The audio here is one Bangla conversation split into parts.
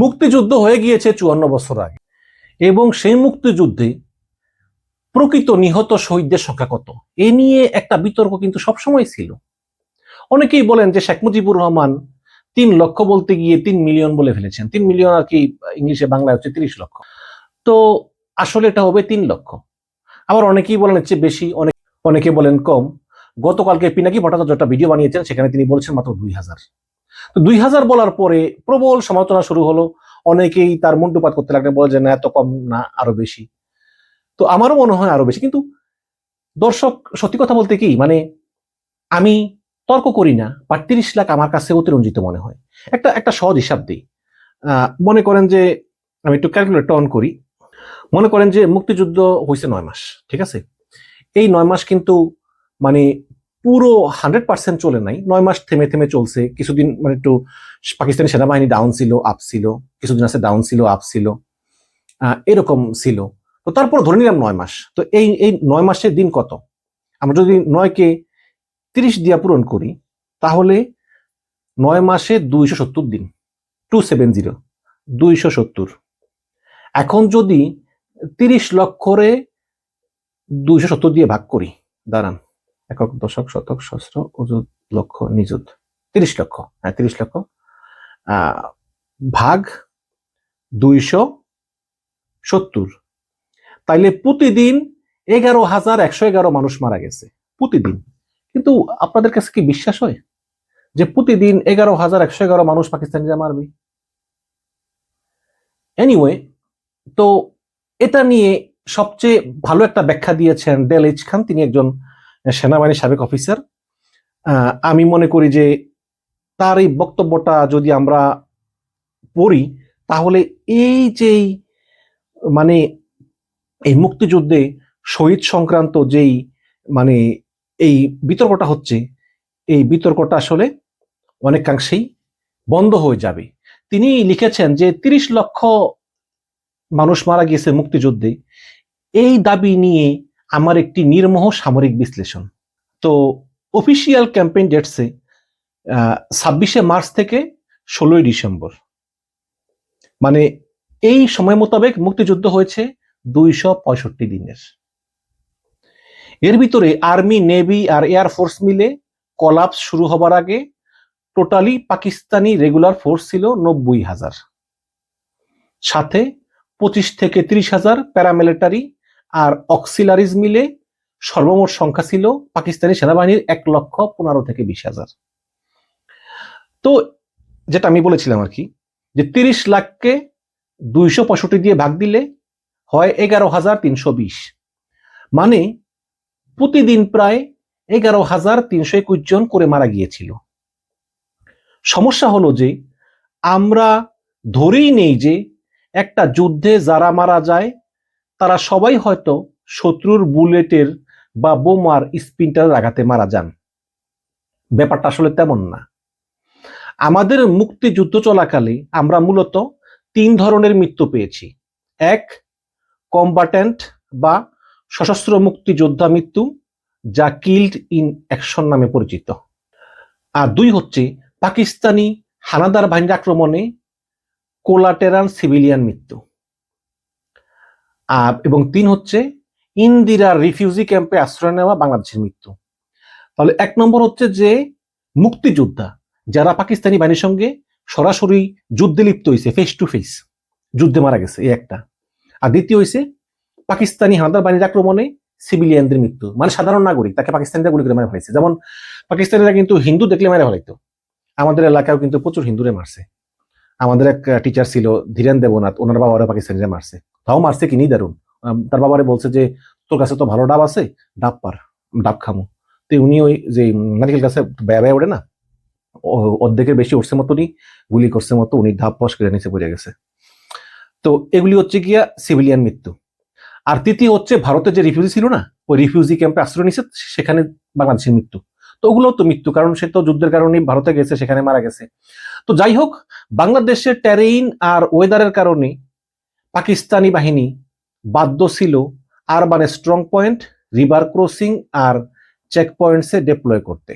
মুক্তিযুদ্ধ হয়ে গিয়েছে চুয়ান্ন বছর আগে। এবং সেই মুক্তিযুদ্ধে প্রকৃত নিহত শহীদদের সংখ্যা কত? এ নিয়ে একটা বিতর্ক কিন্তু সবসময় ছিল। অনেকেই বলেন যে শেখ মুজিবুর রহমান তিন লক্ষ বলতে গিয়ে তিন মিলিয়ন বলে ফেলেছেন। তিন মিলিয়ন আর কি ইংলিশে বাংলায় হচ্ছে তিরিশ লক্ষ। তো আসলে এটা হবে তিন লক্ষ। আবার অনেকেই বলেন চেয়ে বেশি, অনেক, অনেকে বলেন কম। গতকালকে পিনাকি ভট্টাচার্য একটা ভিডিও বানিয়েছেন, সেখানে তিনি বলেছেন মাত্র দুই হাজার। তো দুই হাজার বলার পরে প্রবল সমালোচনা শুরু হলো। অনেকেই তার মুন্ডুপাত করতে লাগলেন, বলে যে, না, এত কম না, আরও বেশি। তো আমারও মনে হয় আরও বেশি। কিন্তু দর্শক, সত্যি কথা বলতে কি মানে আমি তর্ক করি না বা তিরিশ লাখ আমার কাছে অতিরঞ্জিত মনে হয়। একটা একটা সহজ হিসাব দিই। মনে করেন যে, আমি একটু ক্যালকুলেটর অন করি। মনে করেন যে, মুক্তিযুদ্ধ হয়েছে নয় মাস, ঠিক আছে? এই নয় মাস কিন্তু মানে পুরো হান্ড্রেড পার্সেন্ট চলে নাই। নয় মাস থেমে থেমে চলছে। কিছুদিন মানে একটু পাকিস্তানি সেনাবাহিনী ডাউন ছিল আপ ছিল। কিছুদিন আছে ডাউন ছিল আপ ছিল। এরকম ছিল। তো তারপর ধরে নিলাম নয় মাস। তো এই এই নয় মাসের দিন কত? আমরা যদি নয়কে তিরিশ দিয়া পূরণ করি, তাহলে নয় মাসে দুইশো সত্তর দিন। টু সেভেন জিরো দুইশো সত্তর। এখন যদি তিরিশ লক্ষরে দুইশো সত্তর দিয়ে ভাগ করি, দাঁড়ান। একক দশক, শতক, সহস্র, অযুত লক্ষ, নিযুত। তিরিশ লক্ষ হ্যাঁ তিরিশ লক্ষ। ভাগ দুইশো সত্তর। তাইলে প্রতিদিন এগারো হাজার একশো এগারো মানুষ মারা গেছে, প্রতিদিন। কিন্তু আপনাদের কাছে কি বিশ্বাস হয়? যে প্রতিদিন এগারো হাজার একশো এগারো মানুষ পাকিস্তানিরা মারবে এনিওয়ে তো এটা নিয়ে সবচেয়ে ভালো একটা ব্যাখ্যা দিয়েছেন ডেল এইচ খান। তিনি একজন সেনাবাহিনীর সাবেক অফিসার আমি মনে করি যে তার এই বক্তব্যটা যদি আমরা পড়ি, তাহলে এই যেই মানে এই মুক্তিযুদ্ধে শহীদ সংক্রান্ত যেই মানে এই বিতর্কটা হচ্ছে, এই বিতর্কটা আসলে অনেকাংশেই বন্ধ হয়ে যাবে। তিনি লিখেছেন যে তিরিশ লক্ষ মানুষ মারা গিয়েছে মুক্তিযুদ্ধে। এই দাবি নিয়ে আমার একটি নির্মোহ সামরিক বিশ্লেষণ। তো অফিসিয়াল ক্যাম্পেইন ডেটসে ছাব্বিশে মার্চ থেকে ষোলোই ডিসেম্বর। মানে এই সময় মোতাবেক মুক্তিযুদ্ধ হয়েছে দুইশো পঁয়ষট্টি দিনের। এর ভিতরে আর্মি, নেভি আর এয়ারফোর্স মিলে কলাপস শুরু হবার আগে টোটালি পাকিস্তানি রেগুলার ফোর্স ছিল নব্বই হাজার। সাথে পঁচিশ থেকে ত্রিশ হাজার প্যারামিলিটারি আর অক্সিলারিজ মিলে সর্বমোট সংখ্যা ছিল পাকিস্তানি সেনাবাহিনীর এক লক্ষ পনেরো থেকে বিশ হাজার। তো যেটা আমি বলেছিলাম আর কি, যে তিরিশ লাখকে দুইশো পঁয়ষট্টি দিয়ে ভাগ দিলে হয় এগারো হাজার তিনশো বিশ। মানে প্রতিদিন প্রায় এগারো হাজার তিনশো একুশ জন করে মারা গিয়েছিল। সমস্যা হলো যে আমরা ধরেই নেই যে একটা যুদ্ধে যারা মারা যায় তারা সবাই হয়তো শত্রুর বুলেটের বা বোমার স্পিনটার আঘাতে মারা যান। ব্যাপারটা আসলে তেমন না। আমাদের মুক্তিযুদ্ধ চলাকালে আমরা মূলত তিন ধরনের মৃত্যু পেয়েছি। এক কম্বাটেন্ট বা সশস্ত্র মুক্তিযোদ্ধা মৃত্যু, যা কিল্ড ইন অ্যাকশন নামে পরিচিত। আর দুই হচ্ছে পাকিস্তানি হানাদার বাহিনীর আক্রমণে কোলাটেরাল সিভিলিয়ান মৃত্যু। এবং তিন হচ্ছে ইন্দিরা রিফিউজি ক্যাম্পে আশ্রয় নেওয়া বাংলাদেশের মৃত্যু। তাহলে এক নম্বর হচ্ছে যে মুক্তিযোদ্ধা যারা পাকিস্তানি বাহিনীর সঙ্গে সরাসরি যুদ্ধে লিপ্ত হয়েছে ফেস টু ফেস যুদ্ধে মারা গেছে, এই একটা। আর দ্বিতীয় হয়েছে পাকিস্তানি হানাদার বাহিনীর আক্রমণে সিভিলিয়ানদের মৃত্যু। মানে সাধারণ নাগরিক, তাকে পাকিস্তানিরা গুলি করে মেরে ফেলেছে যেমন পাকিস্তানিরা কিন্তু হিন্দু দেখলে মেরে ফেলাইতো। আমাদের এলাকায় কিন্তু প্রচুর হিন্দুরে মারছে। আমাদের এক টিচার ছিল ধীরেন দেবনাথ, ওনার বাবারা পাকিস্তানিরা মারছে। তাও মারছে কিনি দারুণ তার বাবারে বলছে যে, তোর কাছে তো ভালো ডাব আছে, ডাব পার, ডাব খামো। তো উনি ওই যে নারিকেল গাছে ব্যয় ব্যয় ওঠে না অর্ধেকের বেশি উঠছে মতনই গুলি করছে মতো উনি ধাপ পশ করে নিচে পড়ে গেছে। তো এগুলি হচ্ছে গিয়া সিভিলিয়ান মৃত্যু। আর তৃতীয় হচ্ছে ভারতের যে রিফিউজি ছিল না, ওই রিফিউজি ক্যাম্পে আশ্রয় নিছে, সেখানে বাংলাদেশের মৃত্যু। তো ওগুলো তো মৃত্যু, কারণ সে তো যুদ্ধের কারণে ভারতে গেছে, সেখানে মারা গেছে। তো যাই হোক, বাংলাদেশের ট্যারেইন আর ওয়েদারের কারণে পাকিস্তানি বাহিনী বাধ্য ছিল আর মানে স্ট্রং পয়েন্ট রিভার ক্রসিং আর চেক পয়েন্টসে ডেপ্লয় করতে।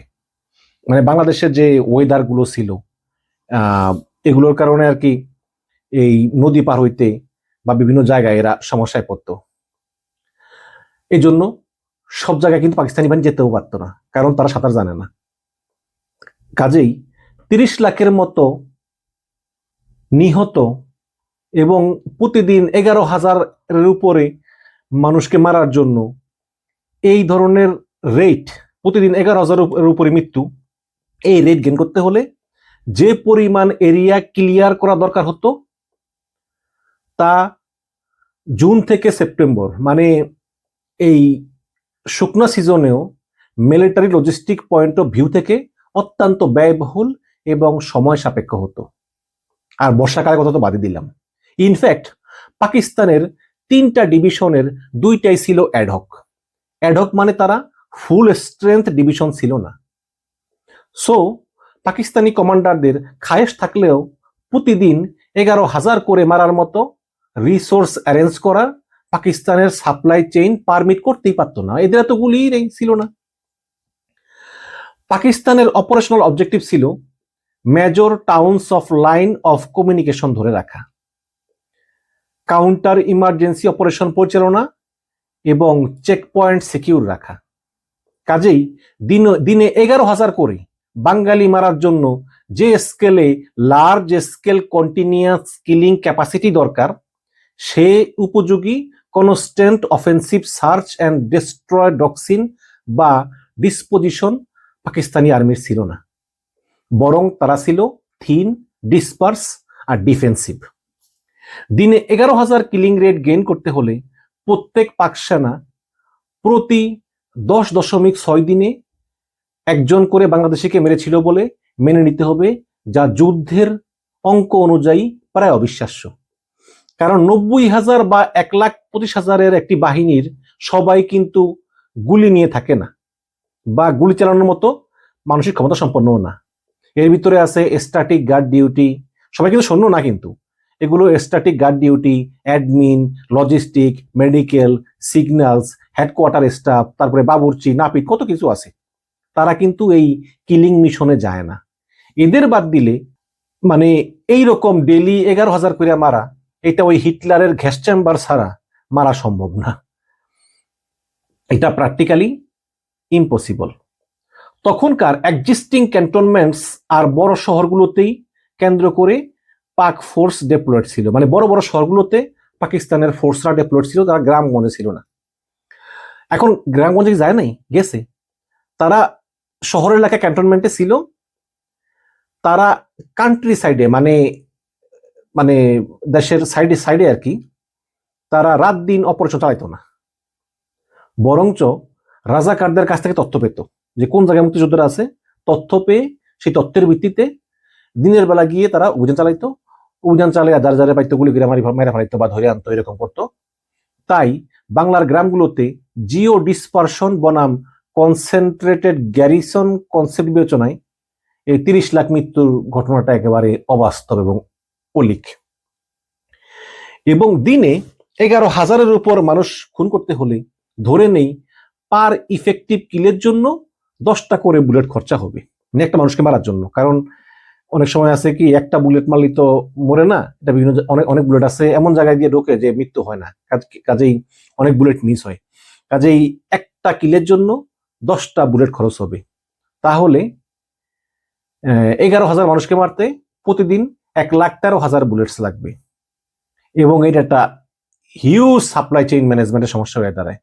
মানে বাংলাদেশের যে ওয়েদারগুলো ছিল এগুলোর কারণে আর কি এই নদী পার হইতে বা বিভিন্ন জায়গায় এরা সমস্যায় পড়তো। এই জন্য সব জায়গায় কিন্তু পাকিস্তানি বাহিনী যেতেও পারতো না, কারণ তারা সাঁতার জানে না। কাজেই তিরিশ লাখের মতো নিহত এবং প্রতিদিন এগারো হাজারের উপরে মানুষকে মারার জন্য এই ধরনের রেট, প্রতিদিন এগারো হাজারের উপরে মৃত্যু, এই রেট গেন করতে হলে যে পরিমাণ এরিয়া ক্লিয়ার করা দরকার হতো তা জুন থেকে সেপ্টেম্বর মানে এই শুকনো সিজনেও military logistic point of view থেকে অত্যন্ত ব্যয়বহুল এবং সময় সাপেক্ষ হতো। আর বর্ষাকালের কথা তো বাদই দিলাম। ইনফ্যাক্ট পাকিস্তানের তিনটা ডিভিশনের দুইটাই ছিল অ্যাডহক অ্যাডহক মানে তারা ফুল স্ট্রেংথ ডিভিশন ছিল না। সো পাকিস্তানি কমান্ডারদের খায়েশ থাকলেও প্রতিদিন এগারো হাজার করে মারার মতো রিসোর্স অ্যারেঞ্জ করা পাকিস্তানের সাপ্লাই চেইন পারমিট করতেই পারতো না। এদের এত গুলিই নেই, ছিল না। পাকিস্তানের অপারেশনাল অবজেক্টিভ ছিল major towns of line of communication ধরে রাখা। কাউন্টার ইমার্জেন্সি অপারেশন পরিচালনা এবং চেক পয়েন্ট সিকিউর রাখা। কাজেই দিন, দিনে এগারো হাজার করে বাঙালি মারার জন্য যে স্কেলে large scale continuous killing capacity দরকার, সে উপযোগী constant offensive search and destroy doctrine বা ডিসপোজিশন পাকিস্তানি আর্মির ছিল না। বরং তারা ছিল থিন ডিসপার্স আর ডিফেন্সিভ দিনে এগারো হাজার কিলিং রেট গেইন করতে হলে প্রত্যেক পাক সেনা প্রতি দশ দশমিক ছয় দিনে একজন করে বাংলাদেশিকে মেরেছিল বলে মেনে নিতে হবে, যা যুদ্ধের অঙ্ক অনুযায়ী প্রায় অবিশ্বাস্য। কারণ নব্বই হাজার বা এক লাখ পঁচিশ হাজারের একটি বাহিনীর সবাই কিন্তু গুলি নিয়ে থাকে না বা গুলি চালানোর মতো মানসিক ক্ষমতা সম্পন্ন না। এর ভিতরে আছে স্ট্যাটিক গার্ড ডিউটি সবাই কিন্তু শূন্য না কিন্তু। এগুলো static guard duty admin logistic medical signals headquarter staff তারপরে বাবুর্চি, নাপিত, কত কিছু আছে। তারা কিন্তু এই কিলিং মিশনে যায় না। এদের বাদ দিলে মানে এই রকম ডেলি এগারো হাজার করে মারা এটা ওই হিটলারের গ্যাস চেম্বার ছাড়া মারা সম্ভব না। এটা প্র্যাকটিক্যালি ইম্পসিবল তখনকার এক্সিস্টিং ক্যান্টনমেন্টস আর বড় শহরগুলোতেই কেন্দ্র করে পাক ফোর্স ডেপ্লয়েড ছিল। মানে বড় বড় শহরগুলোতে পাকিস্তানের ফোর্সরা ডেপ্লয়েড ছিল, তারা গ্রামগঞ্জে ছিল না। এখন গ্রামগঞ্জে যায় নাই? গেছে। তারা শহরের এলাকা ক্যান্টনমেন্টে ছিল। তারা কান্ট্রি সাইডে মানে মানে দেশের সাইডে সাইডে আর কি, তারা রাত দিন অপারেশন চালাইতো না। বরঞ্চ রাজাকারদের কাছ থেকে তথ্য পেত যে কোন জায়গায় মুক্তিযোদ্ধারা আছে, তথ্য পেয়ে সেই তথ্যের ভিত্তিতে দিনের বেলা গিয়ে তারা অভিযান চালাইতো। অভিযান চালিয়ে যার যারা পাইতো গুলি করে মারি মেরে ফেলাইতো বা ধরে আনতো, এরকম করতো। তাই বাংলার গ্রামগুলোতে জিও ডিসপারশন বনাম কনসেন্ট্রেটেড গ্যারিসন কনসেপ্ট বিবেচনায় এই তিরিশ লাখ মৃত্যুর ঘটনাটা একেবারে অবাস্তব এবং অলিক। এবং দিনে এগারো হাজারের উপর মানুষ খুন করতে হলে ধরে নেই পার ইফেক্টিভ কিলের জন্য দশটা করে বুলেট খরচা হবে। মানে একটা মানুষকে মারার জন্য। কারণ অনেক সময় আছে কি, একটা বুলেট মারলি তো মরে না, এটা বিভিন্ন অনেক অনেক বুলেট আছে, এমন জায়গায় দিয়ে ঢোকে যে মৃত্যু হয় না। কাজেই অনেক বুলেট মিস হয়। কাজেই একটা কিলের জন্য দশটা বুলেট খরচ হবে। তাহলে এগারো হাজার মানুষকে মারতে প্রতিদিন এক লাখ তেরো হাজার বুলেটস লাগবে। এবং এটা একটা হিউজ সাপ্লাই চেইন ম্যানেজমেন্টের সমস্যা হয়ে দাঁড়ায়।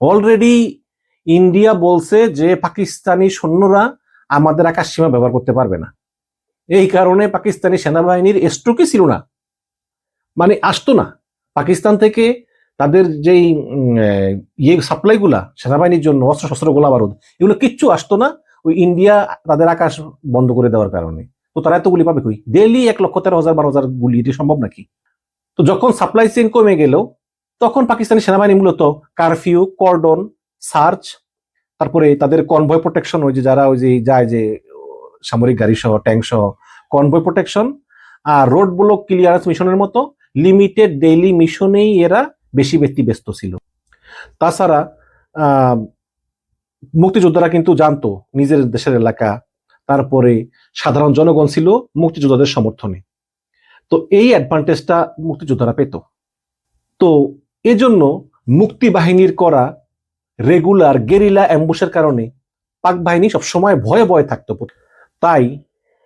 অলরেডি ইন্ডিয়া বলছে যে পাকিস্তানি সৈন্যরা আমাদের আকাশ সীমা ব্যবহার করতে পারবে না। এই কারণে পাকিস্তানি সেনাবাহিনীর স্ট্রোকই ছিল না। মানে আসতো না। পাকিস্তান থেকে তাদের যেই ইয়ে সাপ্লাইগুলা সেনাবাহিনীর জন্য অস্ত্র শস্ত্র গোলা বারুদ এগুলো কিচ্ছু আসতো না। ওই ইন্ডিয়া তাদের আকাশ বন্ধ করে দেওয়ার কারণে। তো তারা এত গুলি পাবে কই? ডেলি এক লক্ষ তেরো হাজার, বারো হাজার গুলি এটি সম্ভব নাকি? তো যখন সাপ্লাই চেইন কমে গেল, তখন পাকিস্তানি সেনাবাহিনী মূলত কারফিউ কর্ডন সার্চ তারপরে তাদের কনভয় প্রোটেকশন ওই যে যারা ওই যে যায় যে, সামরিক গাড়ি সহ ট্যাঙ্ক সহ কনভয় প্রোটেকশন আর রোড ব্লক ক্লিয়ারেন্স মিশনের মতো লিমিটেড ডেইলি মিশনেই এরা বেশি ব্যক্তি ব্যস্ত ছিল। তাছাড়া মুক্তিযোদ্ধারা কিন্তু জানতো নিজের দেশের এলাকা তারপরে সাধারণ জনগণ ছিল মুক্তিযোদ্ধাদের সমর্থনে। তো এই অ্যাডভান্টেজটা মুক্তিযোদ্ধারা পেত। তো এজন্য মুক্তি বাহিনীর করা রেগুলার গেরিলা অ্যাম্বুসের কারণে পাক বাহিনী সবসময় ভয়ে ভয়ে থাকতো। তাই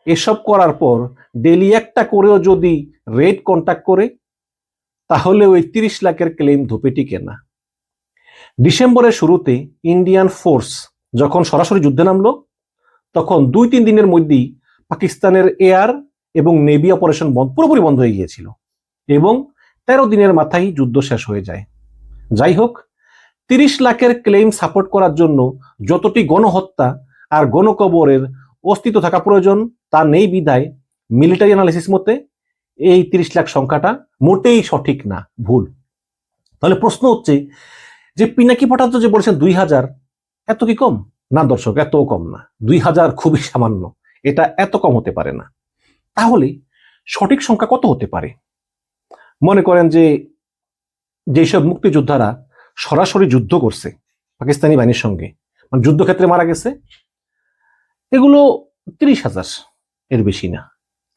এসব করার পর ডেলি একটা করেও যদি রেড কন্ট্যাক্ট করে, তাহলে ওই তিরিশ লাখের ক্লেম ধুপে টিকে না। ডিসেম্বরের শুরুতে ইন্ডিয়ান ফোর্স যখন সরাসরি যুদ্ধে নামলো তখন দুই তিন দিনের মধ্যেই পাকিস্তানের এয়ার এবং নেভি অপারেশন বন্ধ পুরোপুরি বন্ধ হয়ে গিয়েছিল এবং তেরো দিনের মাথায় যুদ্ধ শেষ হয়ে যায়। যাই হোক, তিরিশ লাখের ক্লেম সাপোর্ট করার জন্য যতটি গণহত্যা আর গণকবরের অস্তিত্ব থাকা প্রয়োজন তা নেই বিদায় মিলিটারি অ্যানালিসিস মতে এই তিরিশ লাখ সংখ্যাটা মোটেই সঠিক না, ভুল। তাহলে প্রশ্ন হচ্ছে যে পিনাকি ভট্টাচার্য যে বলেছেন দুই হাজার, এত কি কম? না দর্শক, এত কম না। দুই হাজার খুবই সামান্য। এটা এত কম হতে পারে না। তাহলে সঠিক সংখ্যা কত হতে পারে? মনে করেন যে যেসব মুক্তিযোদ্ধারা সরাসরি যুদ্ধ করছে পাকিস্তানি বাহিনীর সঙ্গে মানে যুদ্ধক্ষেত্রে মারা গেছে, এগুলো তিরিশ হাজার এর বেশি না,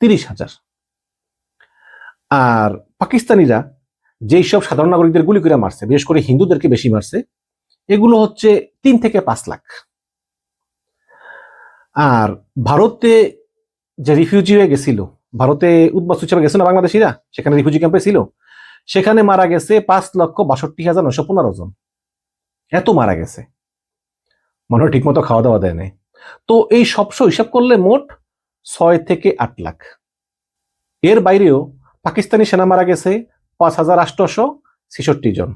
তিরিশ হাজার। আর পাকিস্তানিরা যেই সব সাধারণ নাগরিকদের গুলি করে মারছে, বিশেষ করে হিন্দুদেরকে বেশি মারছে, এগুলো হচ্ছে তিন থেকে পাঁচ লাখ। আর ভারতে যে রিফিউজি হয়ে গেছিল, ভারতে উদ্বাস্তু হিসেবে গেছে না বাংলাদেশিরা? সেখানে রিফিউজি ক্যাম্পে ছিল। সেখানে মারা গেছে পাঁচ লক্ষ বাষট্টি হাজার নশো পনেরো জন। এত মারা গেছে। মানুষ ঠিকমতো খাওয়া দাওয়া দেয় নাই। তো এই সবশো হিসাব করলে মোট ছয় থেকে আট লাখ। এর বাইরেও পাকিস্তানি সেনা মারা গেছে পাঁচ হাজার আটশোশো ছেষট্টি জন।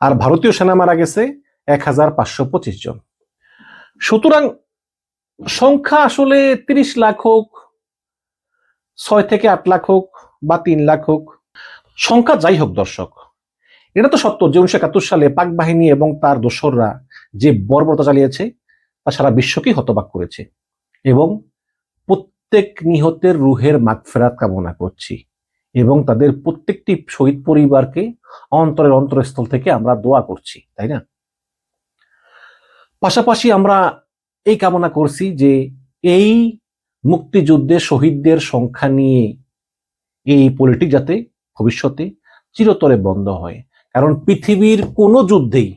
আর ভারতীয় সেনা মারা গেছে এক হাজার পাঁচশো পঁচিশ জন। সুতরাং সংখ্যা আসলে তিরিশ লাখ হোক, ছয় থেকে আট লাখ হোক বা তিন লাখ হোক, সংখ্যা যাই হোক দর্শক, এটা তো সত্য যে উনিশশো একাত্তর সালে পাক বাহিনী এবং তার দোসররা যে বর্বরতা চালিয়েছে, তা সারা বিশ্বকেই হতবাক করেছে এবং প্রত্যেক নিহতের রুহের মাগফেরাত কামনা করছি এবং তাদের প্রত্যেকটি শহীদ পরিবারকে অন্তরের অন্তরস্থল থেকে আমরা দোয়া করছি, তাই না? পাশাপাশি আমরা এই কামনা করছি যে এই মুক্তিযুদ্ধে শহীদদের সংখ্যা নিয়ে এই পলিটিক যাতে ভবিষ্যতে চিরতরে বন্ধ হয়। কারণ পৃথিবীর কোনো যুদ্ধেই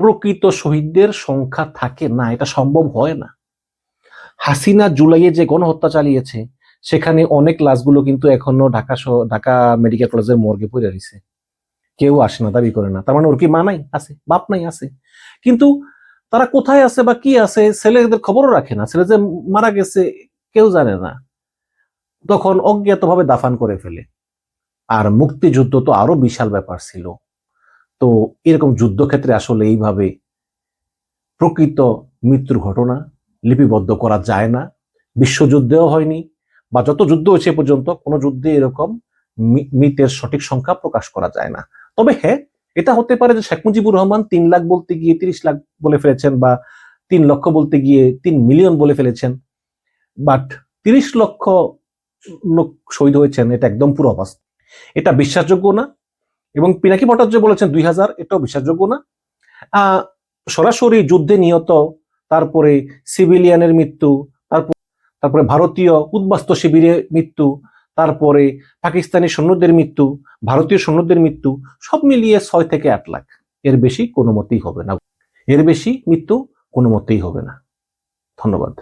প্রকৃত শহীদদের সংখ্যা থাকে না, এটা সম্ভব হয় না। হাসিনা জুলাইয়ে যে গণহত্যা চালিয়েছে, সেখানে অনেক লাশগুলো কিন্তু এখনও ঢাকা শহ ঢাকা মেডিকেল কলেজের মর্গে পড়ে রয়েছে। কেউ আসে না, দাবি করে না। তার মানে ওর কি মা নাই? আছে, বাপ নাই, আছে। কিন্তু তারা কোথায় আছে বা কি আছে, ছেলেদের খবরও রাখে না। ছেলে যে মারা গেছে, কেউ জানে না। তখন অজ্ঞাতভাবে দাফান করে ফেলে। আর মুক্তিযুদ্ধ তো আরও বিশাল ব্যাপার ছিল। তো এরকম যুদ্ধক্ষেত্রে আসলে এইভাবে প্রকৃত মৃত্যুর ঘটনা লিপিবদ্ধ করা যায় না। বিশ্বযুদ্ধেও হয়নি, বা যত যুদ্ধ হয়েছে পর্যন্ত কোনো যুদ্ধে এরকম মৃতের সঠিক সংখ্যা প্রকাশ করা যায় না। তবে হ্যাঁ এটা হতে পারে যে শেখ মুজিবুর রহমান তিন লাখ বলতে গিয়ে তিরিশ লাখ বলে ফেলেছেন বা তিন লক্ষ বলতে গিয়ে তিন মিলিয়ন বলে ফেলেছেন। বাট তিরিশ লক্ষ লোক শহীদ হয়েছেন, এটা একদম পুরো অবস্থা এটা বিশ্বাসযোগ্য না এবং পিনাকি ভট্টাচার্য বলেছেন দুই হাজার, এটাও বিশ্বাসযোগ্য না। সরাসরি যুদ্ধে নিহত, তারপরে সিভিলিয়ানের মৃত্যু, তারপর, তারপরে ভারতীয় উদ্বাস্ত শিবিরে মৃত্যু তারপরে পাকিস্তানি সৈন্যদের মৃত্যু, ভারতীয় সৈন্যদের মৃত্যু, সব মিলিয়ে ছয় থেকে আট লাখ। এর বেশি কোনো মতেই হবে না। এর বেশি মৃত্যু কোনো মতেই হবে না। ধন্যবাদ।